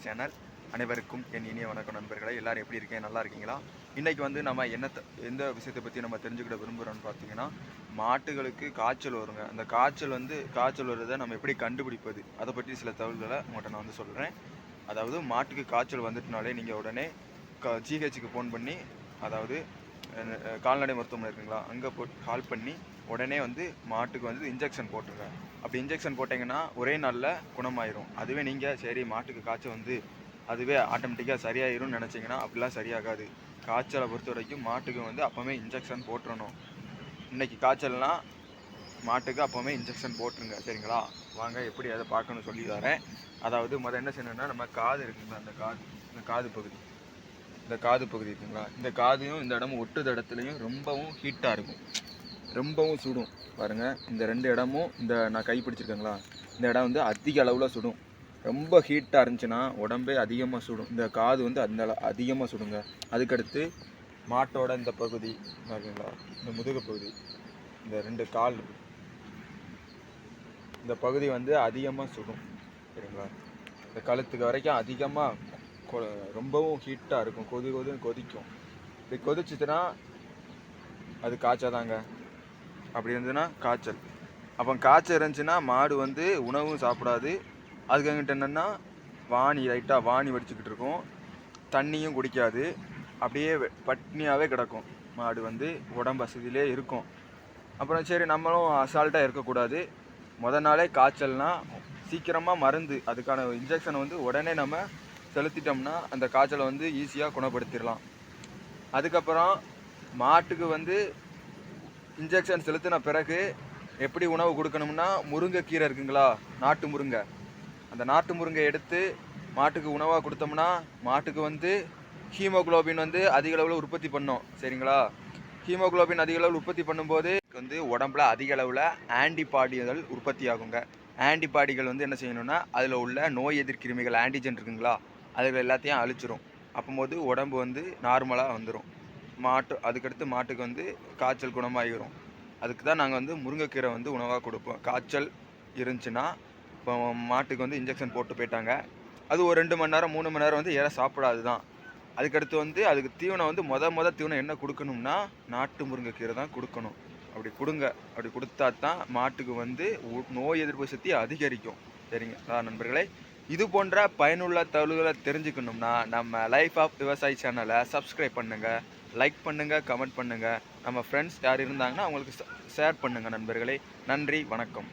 Channel. அனைவருக்கும் என் இனிய வணக்கம் நண்பர்களே. எல்லாரும் எப்படி இருக்கீங்க? நல்லா இருக்கீங்களா? இன்றைக்கி வந்து நம்ம என்ன த- எந்த விஷயத்தை பற்றி நம்ம தெரிஞ்சுக்கிட விரும்புகிறோம்னு பார்த்தீங்கன்னா மாட்டுகளுக்கு காய்ச்சல் வருங்க. அந்த காய்ச்சல் வந்து காய்ச்சல் வருதை நம்ம எப்படி கண்டுபிடிப்பது? அதை பற்றி சில தகவல்களை உங்கள்கிட்ட நான் வந்து சொல்கிறேன் அதாவது மாட்டுக்கு காய்ச்சல் வந்துட்டுனாலே நீங்கள் உடனே க ஜிஹெச்சுக்கு ஃபோன் பண்ணி அதாவது கால்நடை மருத்துவமனை இருக்குங்களா? அங்கே போ கால் பண்ணி உடனே வந்து மாட்டுக்கு வந்து இன்ஜெக்ஷன் போட்டுருங்க. அப்படி இன்ஜெக்ஷன் போட்டிங்கன்னா ஒரே நாளில் குணமாயிரும். அதுவே நீங்கள் சரி மாட்டுக்கு காய்ச்சல் வந்து அதுவே ஆட்டோமேட்டிக்காக சரியாயிரும்னு நினச்சிங்கன்னா அப்படிலாம் சரியாகாது. காய்ச்சலை பொறுத்த வரைக்கும் மாட்டுக்கு வந்து அப்போவே இன்ஜெக்ஷன் போட்டுறணும். இன்றைக்கி காய்ச்சல்னா மாட்டுக்கு அப்போவே இன்ஜெக்ஷன் போட்டுருங்க சரிங்களா? வாங்க எப்படி அதை பார்க்கணும் சொல்லி வரேன். அதாவது முதல்ல என்ன செய்யணும்னா நம்ம காது இருக்குங்களா அந்த காது இந்த காது பகுதி. இந்த காது பகுதி இருக்குங்களா? இந்த காதையும் இந்த இடமும் ஒட்டுத இடத்துலையும் ரொம்பவும் ஹீட்டாக இருக்கும். ரொம்பவும் சுடும். பாருங்கள் இந்த ரெண்டு இடமும் இந்த நான் கை பிடிச்சிருக்கேங்களா? இந்த இடம் வந்து அதிக அளவில் சுடும். ரொம்ப ஹீட்டாக இருந்துச்சுன்னா உடம்பே அதிகமாக சுடும். இந்த காது வந்து அந்த அதிகமாக சுடுங்க. அதுக்கடுத்து மாட்டோட இந்த பகுதி இருக்குங்களா இந்த முதுகு பகுதி இந்த ரெண்டு கால் இந்த பகுதி வந்து அதிகமாக சுடும். சரிங்களா? இந்த கழுத்துக்கு வரைக்கும் அதிகமாக ரொம்பவும் ஹீட்டாக இருக்கும். கொதி கொதுன்னு கொதிக்கும். இப்படி கொதிச்சுச்சுன்னா அது காய்ச்சாதாங்க. அப்படி இருந்ததுன்னா காய்ச்சல். அப்போ காய்ச்சல் இருந்துச்சுன்னா மாடு வந்து உணவும் சாப்பிடாது. அதுக்கு என்னென்னா வாணி லைட்டாக வாணி வடிச்சுக்கிட்டு இருக்கும். தண்ணியும் குடிக்காது. அப்படியே பட்னியாகவே கிடக்கும். மாடு வந்து உடம்பு வசதியிலே இருக்கும். அப்புறம் சரி நம்மளும் அசால்ட்டாக இருக்கக்கூடாது. முத நாளே காய்ச்சல்னால் சீக்கிரமாக மருந்து அதுக்கான இன்ஜெக்ஷனை வந்து உடனே நம்ம செலுத்திட்டோம்னா அந்த காய்ச்சலை வந்து ஈஸியாக குணப்படுத்திடலாம். அதுக்கப்புறம் மாட்டுக்கு வந்து இன்ஜெக்ஷன் செலுத்தின பிறகு எப்படி உணவு கொடுக்கணும்னா முருங்கைக்கீரை இருக்குங்களா? நாட்டு முருங்கை. அந்த நாட்டு முருங்கை எடுத்து மாட்டுக்கு உணவாக கொடுத்தோம்னா மாட்டுக்கு வந்து ஹீமோகுளோபின் வந்து அதிக அளவில் உற்பத்தி பண்ணும். சரிங்களா? ஹீமோகுளோபின் அதிக அளவில் உற்பத்தி பண்ணும்போது வந்து உடம்புல அதிக அளவில் ஆன்டிபாடிகள் உற்பத்தி ஆகுங்க ஆன்டிபாடிகள் வந்து என்ன செய்யணும்னா அதில் உள்ள நோய் எதிர்கிருமிகள் ஆன்டிஜென் இருக்குங்களா? அதுகள் எல்லாத்தையும் அழிச்சிரும். அப்போம்போது உடம்பு வந்து நார்மலாக வந்துடும் மாட்டு அதுக்கடுத்து மாட்டுக்கு வந்து காய்ச்சல் குணமாகிடும் அதுக்கு தான் நாங்கள் வந்து முருங்கைக்கீரை வந்து உணவாக கொடுப்போம். காய்ச்சல் இருந்துச்சுன்னா இப்போ மாட்டுக்கு வந்து இன்ஜெக்ஷன் போட்டு போயிட்டாங்க. அது ஒரு ரெண்டு மணி நேரம் மூணு மணி நேரம் வந்து ஏற சாப்பிடாது தான். அதுக்கடுத்து வந்து அதுக்கு தீவனம் வந்து மொதல் மொதல் தீவனம் என்ன கொடுக்கணும்னா நாட்டு முருங்கைக்கீரை தான் கொடுக்கணும். அப்படி கொடுங்க. அப்படி கொடுத்தா தான் மாட்டுக்கு வந்து நோய் எதிர்ப்பு சக்தி அதிகரிக்கும். சரிங்க. அதான் நண்பர்களே இது போன்ற பயனுள்ள தகவல்களை தெரிஞ்சுக்கணும்னா நம்ம லைஃப் ஆஃப் விவசாயி சேனலை சப்ஸ்கிரைப் பண்ணுங்கள் லைக் பண்ணுங்கள் கமெண்ட் பண்ணுங்கள் நம்ம ஃப்ரெண்ட்ஸ் யார் இருந்தாங்கன்னா அவங்களுக்கு ஷேர் பண்ணுங்கள் நண்பர்களே. நன்றி வணக்கம்.